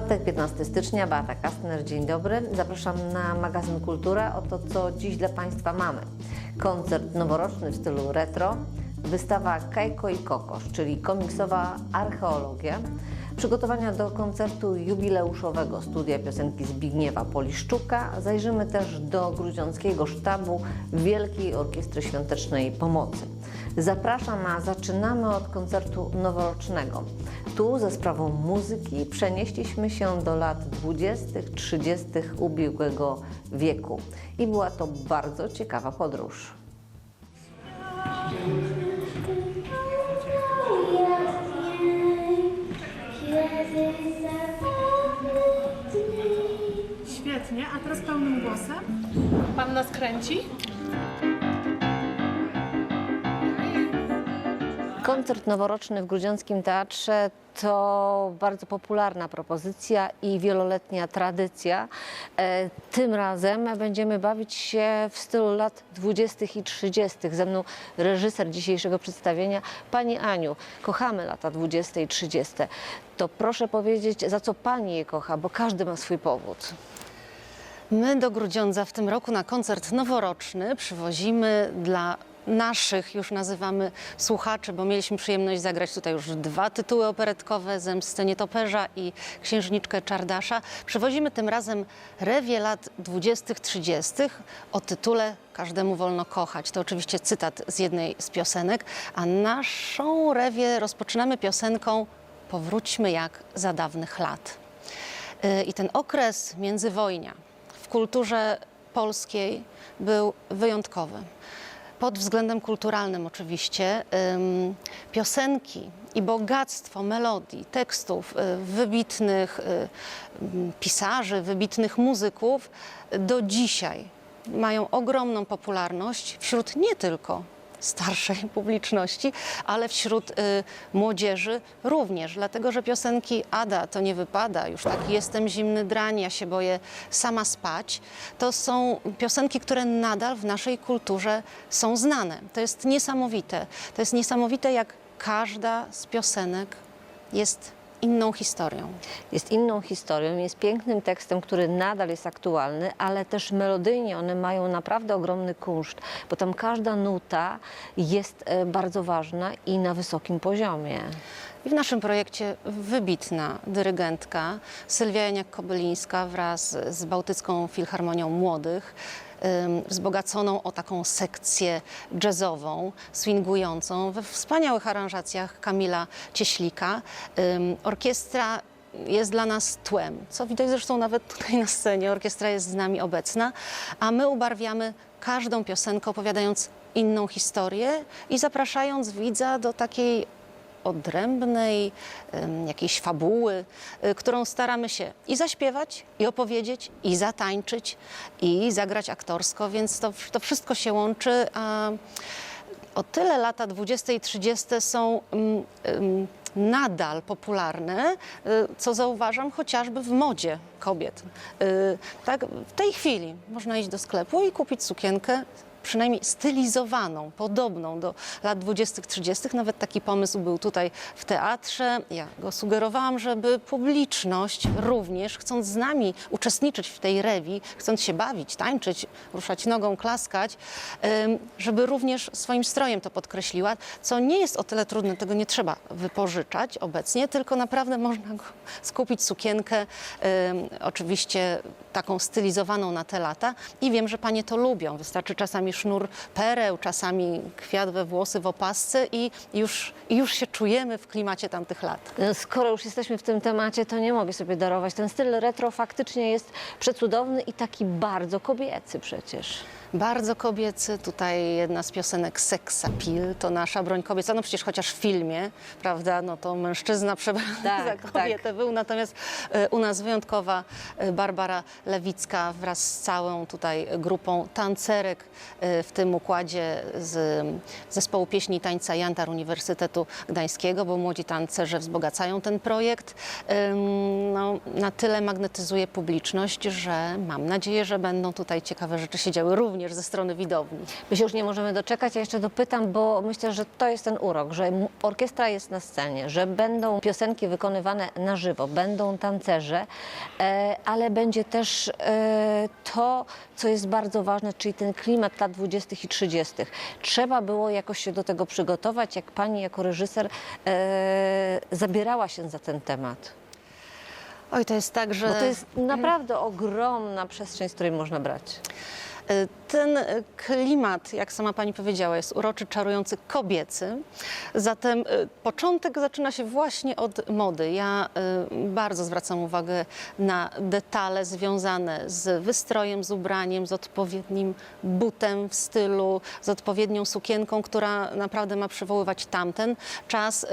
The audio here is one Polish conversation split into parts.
Czwartek, 15 stycznia, Beata Kastner, dzień dobry. Zapraszam na magazyn Kultura. Oto co dziś dla Państwa mamy. Koncert noworoczny w stylu retro, wystawa Kajko i Kokosz, czyli komiksowa archeologia, przygotowania do koncertu jubileuszowego studia piosenki Zbigniewa Poliszczuka. Zajrzymy też do grudziąckiego sztabu Wielkiej Orkiestry Świątecznej Pomocy. Zapraszam, a zaczynamy od koncertu noworocznego. Tu ze sprawą muzyki przenieśliśmy się do lat 20., 30. ubiegłego wieku i była to bardzo ciekawa podróż. Świetnie, a teraz pełnym głosem. Pan nas kręci? Koncert noworoczny w Grudziąckim Teatrze to bardzo popularna propozycja i wieloletnia tradycja. E, Tym razem będziemy bawić się w stylu lat 20. i 30. Ze mną reżyser dzisiejszego przedstawienia, Pani Aniu. Kochamy lata 20. i 30. To proszę powiedzieć, za co Pani je kocha, bo każdy ma swój powód. My do Grudziądza w tym roku na koncert noworoczny przywozimy dla naszych, już nazywamy słuchaczy, bo mieliśmy przyjemność zagrać tutaj już dwa tytuły operetkowe, Zemstę Nietoperza i Księżniczkę Czardasza. Przywozimy tym razem rewie lat 20-30 o tytule Każdemu wolno kochać. To oczywiście cytat z jednej z piosenek, a naszą rewię rozpoczynamy piosenką Powróćmy jak za dawnych lat. Y, I ten okres międzywojnia w kulturze polskiej był wyjątkowy. Pod względem kulturalnym oczywiście piosenki i bogactwo melodii, tekstów y, wybitnych y, pisarzy, wybitnych muzyków do dzisiaj mają ogromną popularność wśród nie tylko starszej publiczności, ale wśród y, młodzieży również, dlatego że piosenki Ada to nie wypada, już tak jestem zimny drań, ja się boję sama spać, to są piosenki, które nadal w naszej kulturze są znane. To jest niesamowite. To jest niesamowite, jak każda z piosenek jest inną historią. jest inną historią, jest pięknym tekstem, który nadal jest aktualny, ale też melodyjnie one mają naprawdę ogromny kunszt, bo tam każda nuta jest e, bardzo ważna i na wysokim poziomie. I w naszym projekcie wybitna dyrygentka Sylwia Janiak-Kobylińska wraz z Bałtycką Filharmonią Młodych, wzbogaconą o taką sekcję jazzową, swingującą, we wspaniałych aranżacjach Kamila Cieślika. Orkiestra jest dla nas tłem, co widać zresztą nawet tutaj na scenie. Orkiestra jest z nami obecna, a my ubarwiamy każdą piosenkę opowiadając inną historię i zapraszając widza do takiej odrębnej jakiejś fabuły, y, którą staramy się i zaśpiewać, i opowiedzieć, i zatańczyć, i zagrać aktorsko, więc to, to wszystko się łączy. A o tyle lata 20 i 30 są mm, nadal popularne, y, co zauważam chociażby w modzie kobiet. Y, Tak, w tej chwili można iść do sklepu i kupić sukienkę przynajmniej stylizowaną, podobną do lat 20-30. Nawet taki pomysł był tutaj w teatrze. Ja go sugerowałam, żeby publiczność również, chcąc z nami uczestniczyć w tej rewi, chcąc się bawić, tańczyć, ruszać nogą, klaskać, żeby również swoim strojem to podkreśliła, co nie jest o tyle trudne, tego nie trzeba wypożyczać obecnie, tylko naprawdę można skupić sukienkę, oczywiście taką stylizowaną na te lata i wiem, że panie to lubią. Wystarczy czasami sznur pereł, czasami kwiat we włosy w opasce i już, i już się czujemy w klimacie tamtych lat. Skoro już jesteśmy w tym temacie, to nie mogę sobie darować. Ten styl retro faktycznie jest przecudowny i taki bardzo kobiecy przecież. Bardzo kobiecy, tutaj jedna z piosenek Sex Appeal, to nasza broń kobieca, no przecież chociaż w filmie, prawda, no to mężczyzna przebrany Tak, za kobietę był, natomiast e, u nas wyjątkowa e, Barbara Lewicka wraz z całą tutaj grupą tancerek e, w tym układzie z zespołu pieśni i tańca Jantar Uniwersytetu Gdańskiego, bo młodzi tancerze wzbogacają ten projekt. No, na tyle magnetyzuje publiczność, że mam nadzieję, że będą tutaj ciekawe rzeczy się działy również również ze strony widowni. My się już nie możemy doczekać, ja jeszcze dopytam, bo myślę, że to jest ten urok, że orkiestra jest na scenie, że będą piosenki wykonywane na żywo, będą tancerze, e, ale będzie też e, to, co jest bardzo ważne, czyli ten klimat lat 20. i 30. Trzeba było jakoś się do tego przygotować, jak pani jako reżyser e, zabierała się za ten temat. Oj, to jest tak, że... Bo to jest naprawdę ogromna przestrzeń, z której można brać. Y, Ten y, klimat, jak sama pani powiedziała, jest uroczy, czarujący, kobiecy. Zatem y, początek zaczyna się właśnie od mody. Ja bardzo zwracam uwagę na detale związane z wystrojem, z ubraniem, z odpowiednim butem w stylu, z odpowiednią sukienką, która naprawdę ma przywoływać tamten czas.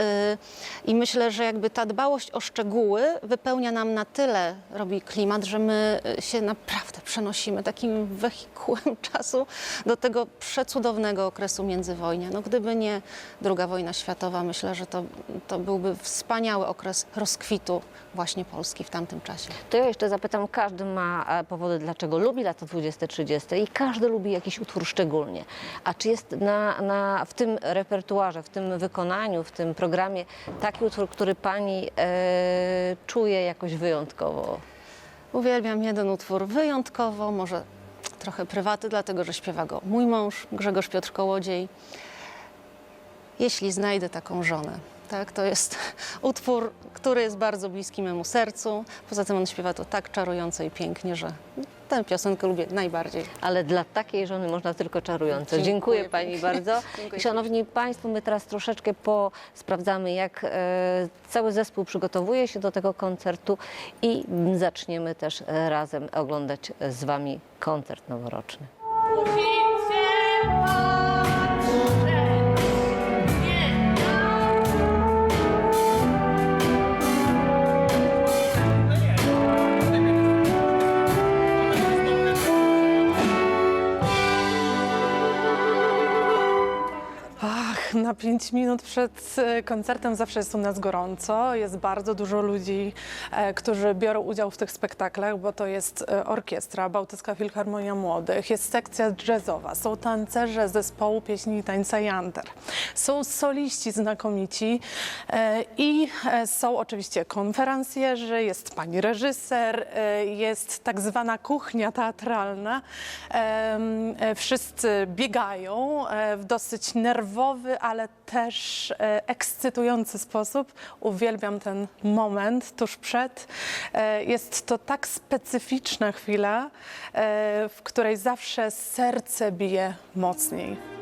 I myślę, że jakby ta dbałość o szczegóły wypełnia nam na tyle, robi klimat, że my się naprawdę przenosimy takim wehikułem czasu do tego przecudownego okresu międzywojnia. No, gdyby nie II wojna światowa, myślę, że to, to byłby wspaniały okres rozkwitu właśnie Polski w tamtym czasie. To ja jeszcze zapytam, każdy ma e, powody, dlaczego lubi lata 20-30 i każdy lubi jakiś utwór szczególnie. A czy jest na, na, w tym repertuarze, w tym wykonaniu, w tym programie taki utwór, który pani e, czuje jakoś wyjątkowo? Uwielbiam jeden utwór wyjątkowo, może trochę prywaty, dlatego że śpiewa go mój mąż, Grzegorz Piotr Kołodziej. Jeśli znajdę taką żonę. Tak, to jest utwór, który jest bardzo bliski memu sercu. Poza tym on śpiewa to tak czarująco i pięknie, że tę piosenkę lubię najbardziej. Ale dla takiej żony można tylko czarująco. Dziękuję Dziękuję, pani pięknie. bardzo. Dziękuję I Szanowni Państwo, my teraz troszeczkę po sprawdzamy, jak e, cały zespół przygotowuje się do tego koncertu i zaczniemy też e, razem oglądać z Wami koncert noworoczny. Musicie 5 minut przed e, koncertem zawsze jest u nas gorąco. Jest bardzo dużo ludzi, e, którzy biorą udział w tych spektaklach, bo to jest e, orkiestra, Bałtycka Filharmonia Młodych, jest sekcja jazzowa, są tancerze zespołu pieśni i tańca Janter, są soliści znakomici i są oczywiście konferencjerzy, jest pani reżyser, jest tak zwana kuchnia teatralna. Wszyscy biegają w dosyć nerwowy, ale też e, ekscytujący sposób. Uwielbiam ten moment tuż przed. E, Jest to tak specyficzna chwila, e, w której zawsze serce bije mocniej.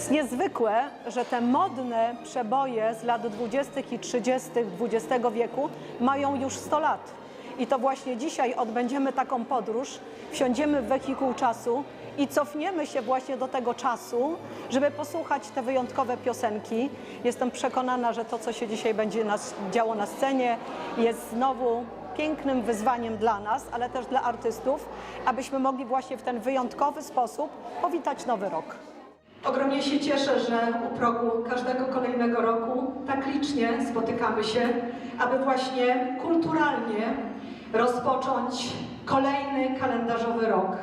Jest niezwykłe, że te modne przeboje z lat 20. i 30. XX wieku mają już 100 lat. I to właśnie dzisiaj odbędziemy taką podróż, wsiądziemy w wehikuł czasu i cofniemy się właśnie do tego czasu, żeby posłuchać te wyjątkowe piosenki. Jestem przekonana, że to, co się dzisiaj będzie nas działo na scenie, jest znowu pięknym wyzwaniem dla nas, ale też dla artystów, abyśmy mogli właśnie w ten wyjątkowy sposób powitać nowy rok. Ogromnie się cieszę, że u progu każdego kolejnego roku tak licznie spotykamy się, aby właśnie kulturalnie rozpocząć kolejny kalendarzowy rok.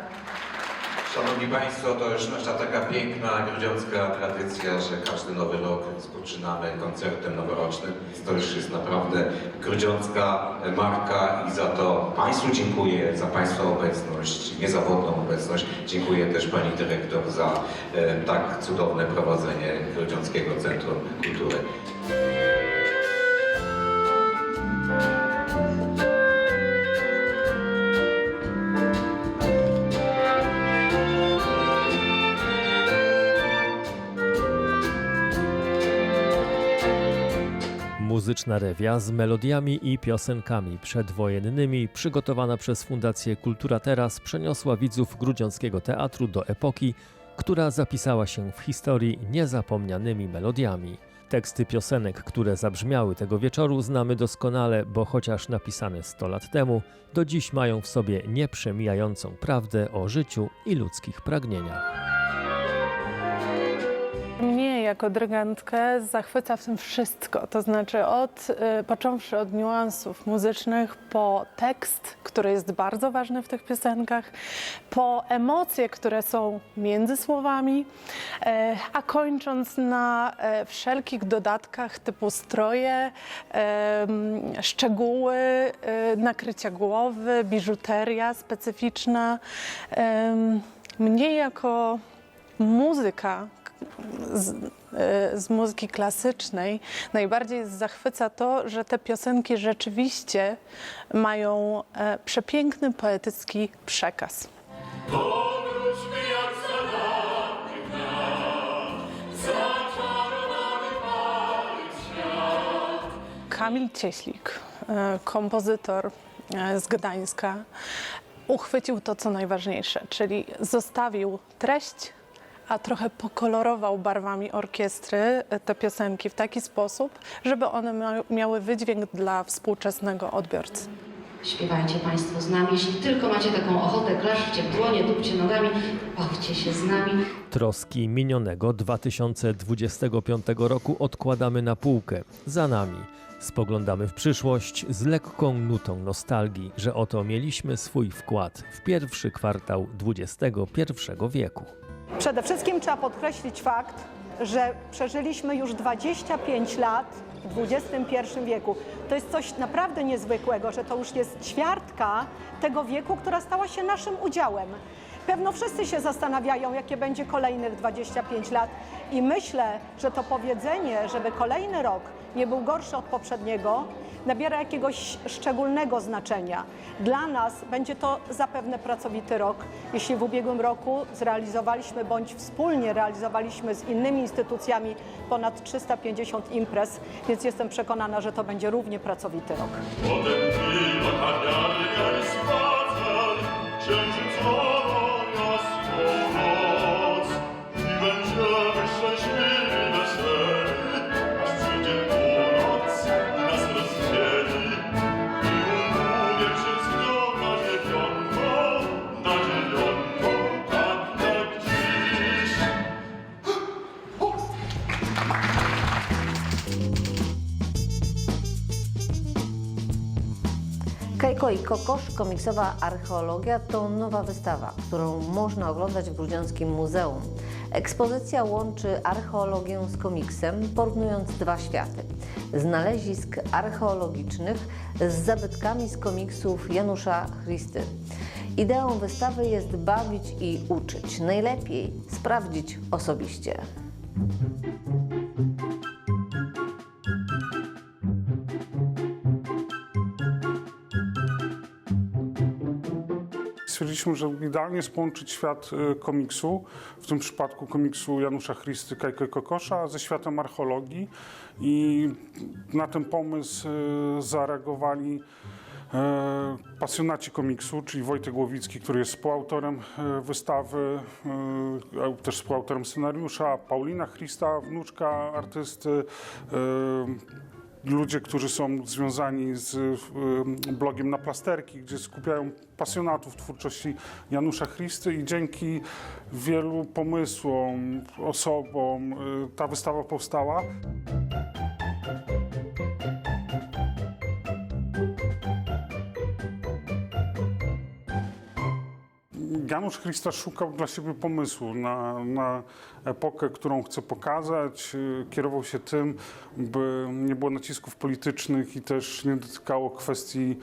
Szanowni Państwo, to już nasza taka piękna grudziącka tradycja, że każdy nowy rok rozpoczynamy koncertem noworocznym. To już jest naprawdę grudziącka marka i za to Państwu dziękuję, za Państwa obecność, niezawodną obecność. Dziękuję też Pani Dyrektor za e, tak cudowne prowadzenie Grudziąckiego Centrum Kultury. Muzyczna rewia z melodiami i piosenkami przedwojennymi, przygotowana przez Fundację Kultura Teraz, przeniosła widzów Grudziąckiego Teatru do epoki, która zapisała się w historii niezapomnianymi melodiami. Teksty piosenek, które zabrzmiały tego wieczoru, znamy doskonale, bo chociaż napisane 100 lat temu, do dziś mają w sobie nieprzemijającą prawdę o życiu i ludzkich pragnieniach. Jako dyrygentkę zachwyca w tym wszystko. To znaczy od, y, począwszy od niuansów muzycznych, po tekst, który jest bardzo ważny w tych piosenkach, po emocje, które są między słowami, e, a kończąc na e, wszelkich dodatkach typu stroje, em, szczegóły, e, nakrycia głowy, biżuteria specyficzna. Mnie jako muzyka z, e, z muzyki klasycznej najbardziej zachwyca to, że te piosenki rzeczywiście mają e, przepiękny poetycki przekaz. Kamil Cieślik, e, kompozytor z Gdańska, uchwycił to, co najważniejsze, czyli zostawił treść, a trochę pokolorował barwami orkiestry e, te piosenki w taki sposób, żeby one mia- miały wydźwięk dla współczesnego odbiorcy. Śpiewajcie Państwo z nami. Jeśli tylko macie taką ochotę, klaszczcie w dłonie, tupcie nogami, bawcie się z nami. Troski minionego 2025 roku odkładamy na półkę. Za nami. Spoglądamy w przyszłość z lekką nutą nostalgii, że oto mieliśmy swój wkład w pierwszy kwartał XXI wieku. Przede wszystkim trzeba podkreślić fakt, że przeżyliśmy już 25 lat w XXI wieku. To jest coś naprawdę niezwykłego, że to już jest ćwiartka tego wieku, która stała się naszym udziałem. Pewno wszyscy się zastanawiają, jakie będzie kolejnych 25 lat i myślę, że to powiedzenie, żeby kolejny rok nie był gorszy od poprzedniego, nabiera jakiegoś szczególnego znaczenia. Dla nas będzie to zapewne pracowity rok. Jeśli w ubiegłym roku zrealizowaliśmy bądź wspólnie realizowaliśmy z innymi instytucjami ponad 350 imprez, więc jestem przekonana, że to będzie równie pracowity rok. Księżycową Kajko i Kokosz, komiksowa archeologia to nowa wystawa, którą można oglądać w Grudziąckim Muzeum. Ekspozycja łączy archeologię z komiksem, porównując dwa światy. Znalezisk archeologicznych z zabytkami z komiksów Janusza Christy. Ideą wystawy jest bawić i uczyć. Najlepiej sprawdzić osobiście. Stwierdziliśmy, że idealnie połączyć świat e, komiksu, w tym przypadku komiksu Janusza Christy, Kajko i Kokosza, ze światem archeologii. I na ten pomysł e, zareagowali e, pasjonaci komiksu, czyli Wojtek Głowicki, który jest współautorem wystawy, też współautorem scenariusza, Paulina Christa, wnuczka artysty, ludzie, którzy są związani z y, blogiem na plasterki, gdzie skupiają pasjonatów twórczości Janusza Christy i dzięki wielu pomysłom, osobom y, ta wystawa powstała. Janusz Christa szukał dla siebie pomysłu na, na epokę, którą chce pokazać. Y, Kierował się tym, by nie było nacisków politycznych i też nie dotykało kwestii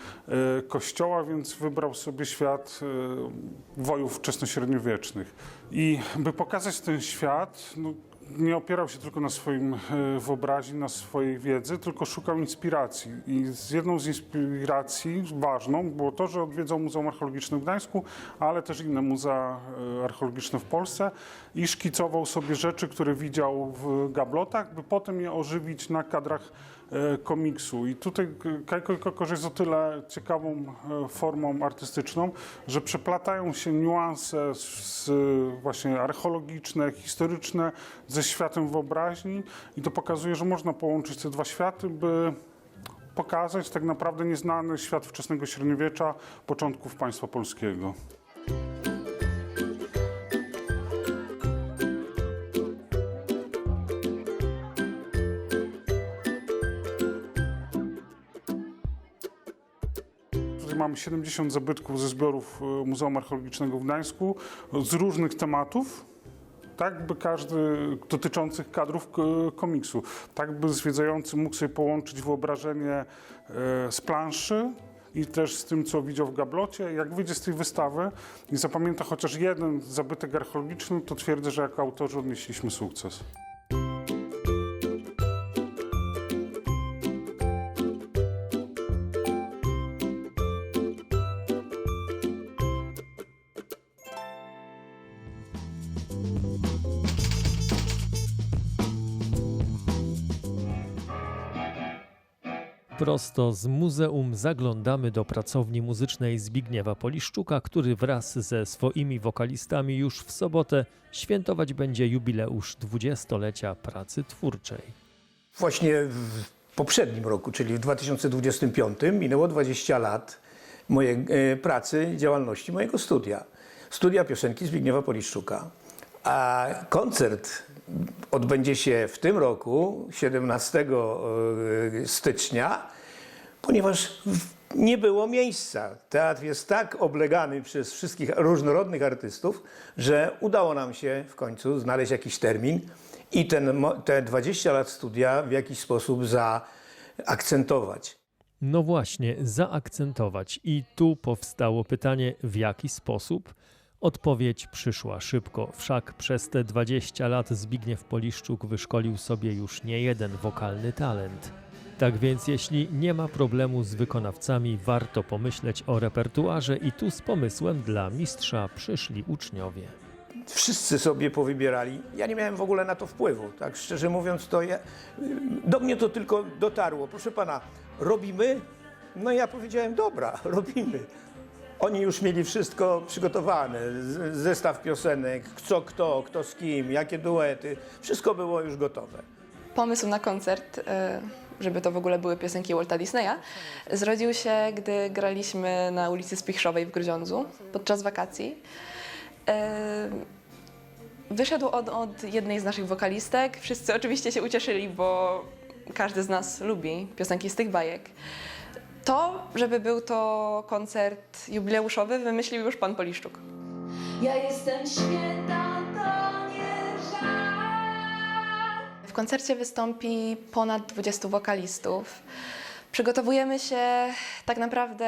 y, kościoła, więc wybrał sobie świat y, wojów wczesnośredniowiecznych. I by pokazać ten świat, no, nie opierał się tylko na swoim e, wyobraźni, na swojej wiedzy, tylko szukał inspiracji. I z jedną z inspiracji ważną było to, że odwiedzał Muzeum Archeologiczne w Gdańsku, ale też inne muzea e, archeologiczne w Polsce i szkicował sobie rzeczy, które widział w gablotach, by potem je ożywić na kadrach komiksu. I tutaj Kajko i Kokosz jest o tyle ciekawą e, formą artystyczną, że przeplatają się niuanse właśnie archeologiczne, historyczne ze światem wyobraźni i to pokazuje, że można połączyć te dwa światy, by pokazać tak naprawdę nieznany świat wczesnego średniowiecza, początków państwa polskiego. Mamy 70 zabytków ze zbiorów e, Muzeum Archeologicznego w Gdańsku z różnych tematów. Tak by każdy dotyczących kadrów k- komiksu. Tak by zwiedzający mógł sobie połączyć wyobrażenie e, z planszy i też z tym, co widział w gablocie. Jak wyjdzie z tej wystawy i zapamięta chociaż jeden zabytek archeologiczny, to twierdzę, że jako autorzy odnieśliśmy sukces. Prosto z muzeum zaglądamy do pracowni muzycznej Zbigniewa Poliszczuka, który wraz ze swoimi wokalistami już w sobotę świętować będzie jubileusz dwudziestolecia pracy twórczej. Właśnie w poprzednim roku, czyli w 2025, minęło 20 lat mojej e, pracy, działalności mojego studia. Studia piosenki Zbigniewa Poliszczuka. A koncert odbędzie się w tym roku, 17 e, stycznia, ponieważ nie było miejsca. Teatr jest tak oblegany przez wszystkich różnorodnych artystów, że udało nam się w końcu znaleźć jakiś termin i ten, te 20 lat studia w jakiś sposób zaakcentować. No właśnie, zaakcentować. I tu powstało pytanie, w jaki sposób? Odpowiedź przyszła szybko, wszak przez te 20 lat Zbigniew Poliszczuk wyszkolił sobie już nie jeden wokalny talent. Tak więc jeśli nie ma problemu z wykonawcami, warto pomyśleć o repertuarze i tu z pomysłem dla mistrza przyszli uczniowie. Wszyscy sobie powybierali. Ja nie miałem w ogóle na to wpływu. Tak szczerze mówiąc, to ja, do mnie to tylko dotarło. Proszę pana, robimy? No ja powiedziałem, dobra, robimy. Oni już mieli wszystko przygotowane, zestaw piosenek, co kto, kto z kim, jakie duety. Wszystko było już gotowe. Pomysł na koncert, e, żeby to w ogóle były piosenki Walta Disneya, zrodził się, gdy graliśmy na ulicy Spichrzowej w Grudziądzu podczas wakacji. E, Wyszedł od, od jednej z naszych wokalistek. Wszyscy oczywiście się ucieszyli, bo każdy z nas lubi piosenki z tych bajek. To, żeby był to koncert jubileuszowy, wymyślił już pan Poliszczuk. Ja jestem święta, to nie żart. W koncercie wystąpi ponad 20 wokalistów. Przygotowujemy się tak naprawdę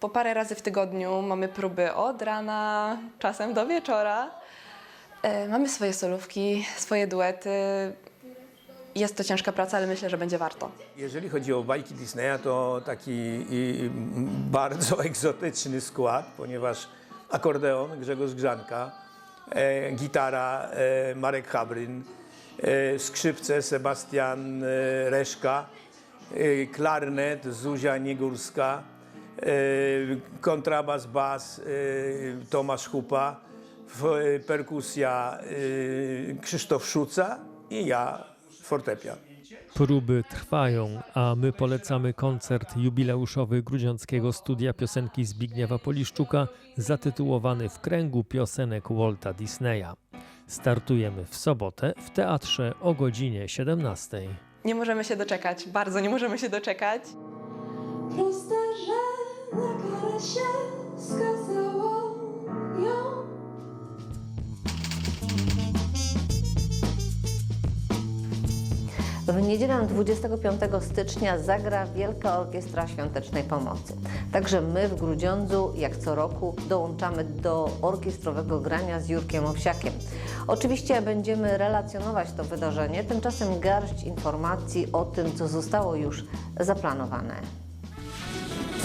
po parę razy w tygodniu. Mamy próby od rana, czasem do wieczora. E, Mamy swoje solówki, swoje duety. Jest to ciężka praca, ale myślę, że będzie warto. Jeżeli chodzi o bajki Disneya, to taki bardzo egzotyczny skład, ponieważ akordeon Grzegorz Grzanka, e, gitara e, Marek Chabryn, e, skrzypce Sebastian e, Reszka, e, klarnet Zuzia Niegórska, e, kontrabas, bas e, Tomasz Hupa, e, perkusja e, Krzysztof Szuca i ja fortepian. Próby trwają, a my polecamy koncert jubileuszowy Grudziąckiego Studia Piosenki Zbigniewa Poliszczuka zatytułowany W kręgu piosenek Walta Disneya. Startujemy w sobotę w teatrze o godzinie 17. Nie możemy się doczekać, bardzo nie możemy się doczekać. Proste, że na karę się skazało ją. W niedzielę 25 stycznia zagra Wielka Orkiestra Świątecznej Pomocy. Także my w Grudziądzu, jak co roku, dołączamy do orkiestrowego grania z Jurkiem Owsiakiem. Oczywiście będziemy relacjonować to wydarzenie, tymczasem garść informacji o tym, co zostało już zaplanowane.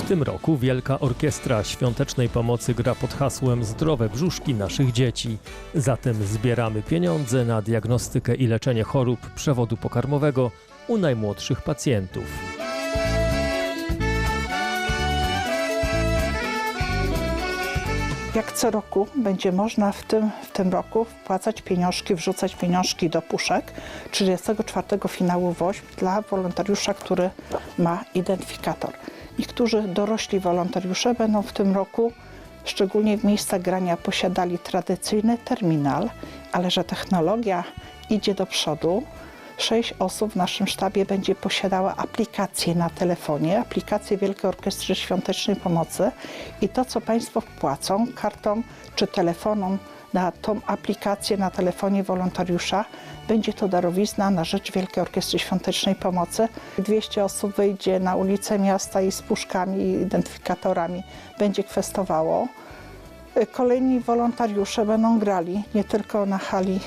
W tym roku Wielka Orkiestra Świątecznej Pomocy gra pod hasłem Zdrowe brzuszki naszych dzieci. Zatem zbieramy pieniądze na diagnostykę i leczenie chorób przewodu pokarmowego u najmłodszych pacjentów. Jak co roku będzie można w tym, w tym roku wpłacać pieniążki, wrzucać pieniążki do puszek 34 finału WOŚP dla wolontariusza, który ma identyfikator. Niektórzy dorośli wolontariusze będą w tym roku, szczególnie w miejscach grania, posiadali tradycyjny terminal, ale że technologia idzie do przodu, Sześć osób w naszym sztabie będzie posiadała aplikację na telefonie, aplikację Wielkiej Orkiestry Świątecznej Pomocy i to, co Państwo wpłacą kartą czy telefoną na tą aplikację na telefonie wolontariusza, będzie to darowizna na rzecz Wielkiej Orkiestry Świątecznej Pomocy. 200 osób wyjdzie na ulicę miasta i z puszkami i identyfikatorami będzie kwestowało. Kolejni wolontariusze będą grali nie tylko na hali y,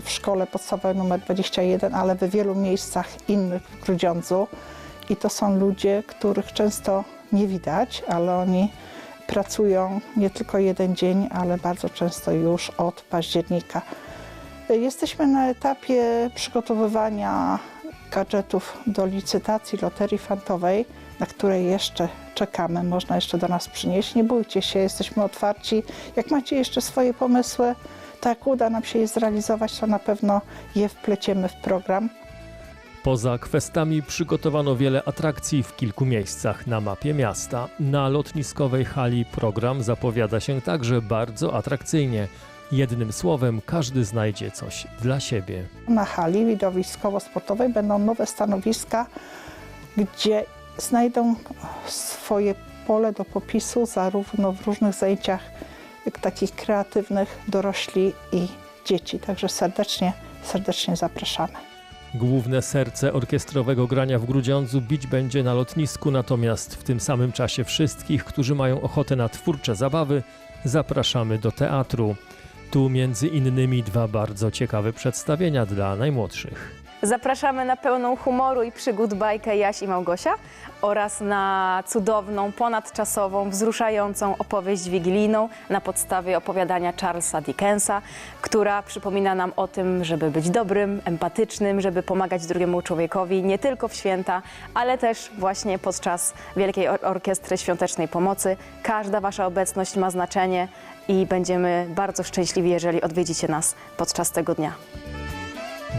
w szkole podstawowej nr 21, ale we wielu miejscach innych w Grudziądzu. I to są ludzie, których często nie widać, ale oni pracują nie tylko jeden dzień, ale bardzo często już od października. Jesteśmy na etapie przygotowywania gadżetów do licytacji loterii fantowej, na której jeszcze czekamy. Można jeszcze do nas przynieść. Nie bójcie się, jesteśmy otwarci. Jak macie jeszcze swoje pomysły, to jak uda nam się je zrealizować, to na pewno je wpleciemy w program. Poza kwestami przygotowano wiele atrakcji w kilku miejscach na mapie miasta. Na lotniskowej hali program zapowiada się także bardzo atrakcyjnie. Jednym słowem, każdy znajdzie coś dla siebie. Na hali widowiskowo-sportowej będą nowe stanowiska, gdzie znajdą swoje pole do popisu zarówno w różnych zajęciach jak takich kreatywnych, dorośli i dzieci. Także serdecznie, serdecznie zapraszamy. Główne serce orkiestrowego grania w Grudziądzu bić będzie na lotnisku, natomiast w tym samym czasie wszystkich, którzy mają ochotę na twórcze zabawy, zapraszamy do teatru. Tu między innymi dwa bardzo ciekawe przedstawienia dla najmłodszych. Zapraszamy na pełną humoru i przygód bajkę Jaś i Małgosia oraz na cudowną, ponadczasową, wzruszającą opowieść wigilijną na podstawie opowiadania Charlesa Dickensa, która przypomina nam o tym, żeby być dobrym, empatycznym, żeby pomagać drugiemu człowiekowi nie tylko w święta, ale też właśnie podczas Wielkiej Or- Orkiestry Świątecznej Pomocy. Każda Wasza obecność ma znaczenie i będziemy bardzo szczęśliwi, jeżeli odwiedzicie nas podczas tego dnia.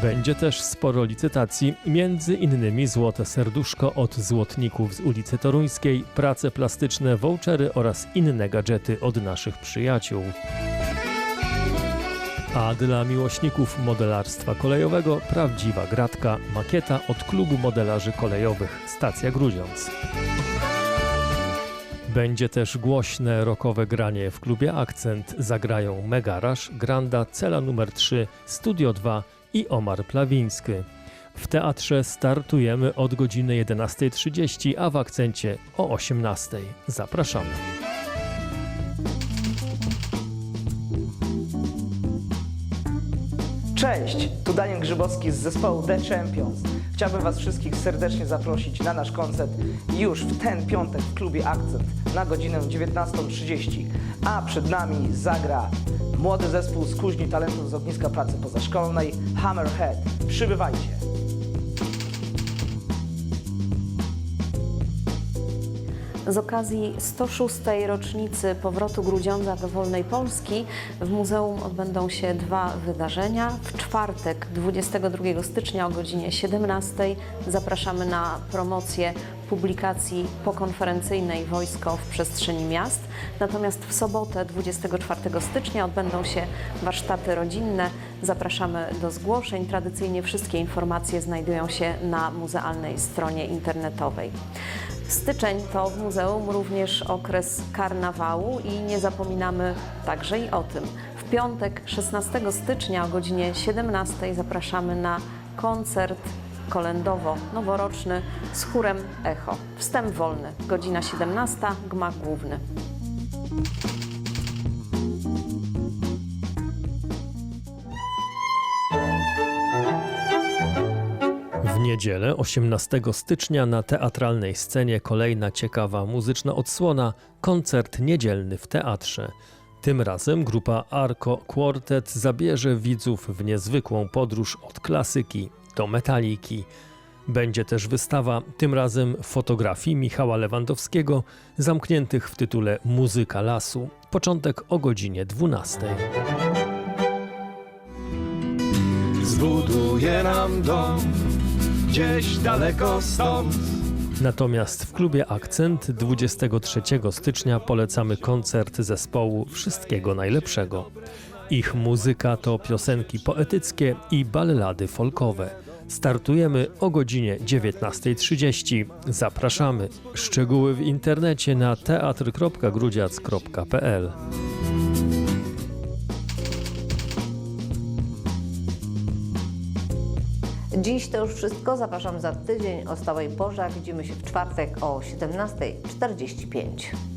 Będzie też sporo licytacji, między innymi Złote Serduszko od złotników z ulicy Toruńskiej, prace plastyczne, vouchery oraz inne gadżety od naszych przyjaciół. A dla miłośników modelarstwa kolejowego prawdziwa gratka, makieta od klubu modelarzy kolejowych Stacja Grudziądz. Będzie też głośne rockowe granie w klubie Akcent. Zagrają Megaraż, Granda, Cela numer 3, Studio 2 i Omar Plawiński. W teatrze startujemy od godziny 11.30, a w akcencie o 18.00. Zapraszamy. Cześć, tu Daniel Grzybowski z zespołu The Champions. Chciałbym Was wszystkich serdecznie zaprosić na nasz koncert już w ten piątek w klubie Akcent na godzinę 19.30. A przed nami zagra młody zespół z kuźni talentów z ogniska pracy pozaszkolnej Hammerhead. Przybywajcie! Z okazji 106. rocznicy powrotu Grudziądza do wolnej Polski w muzeum odbędą się dwa wydarzenia. W czwartek 22 stycznia o godzinie 17 zapraszamy na promocję publikacji pokonferencyjnej Wojsko w przestrzeni miast. Natomiast w sobotę 24 stycznia odbędą się warsztaty rodzinne. Zapraszamy do zgłoszeń. Tradycyjnie wszystkie informacje znajdują się na muzealnej stronie internetowej. Styczeń to w muzeum również okres karnawału i nie zapominamy także i o tym. W piątek 16 stycznia o godzinie 17 zapraszamy na koncert kolendowo-noworoczny z chórem Echo. Wstęp wolny, godzina 17, gmach główny. Niedzielę 18 stycznia na teatralnej scenie kolejna ciekawa muzyczna odsłona koncert niedzielny w teatrze. Tym razem grupa Arco Quartet zabierze widzów w niezwykłą podróż od klasyki do metaliki. Będzie też wystawa, tym razem fotografii Michała Lewandowskiego, zamkniętych w tytule Muzyka lasu. Początek o godzinie 12. Zbuduje nam dom gdzieś daleko stąd. Natomiast w klubie Akcent 23 stycznia polecamy koncert zespołu Wszystkiego Najlepszego. Ich muzyka to piosenki poetyckie i ballady folkowe. Startujemy o godzinie 19.30. Zapraszamy. Szczegóły w internecie na teatr.grudziac.pl. Dziś to już wszystko. Zapraszam za tydzień o stałej porze. Widzimy się w czwartek o 17.45.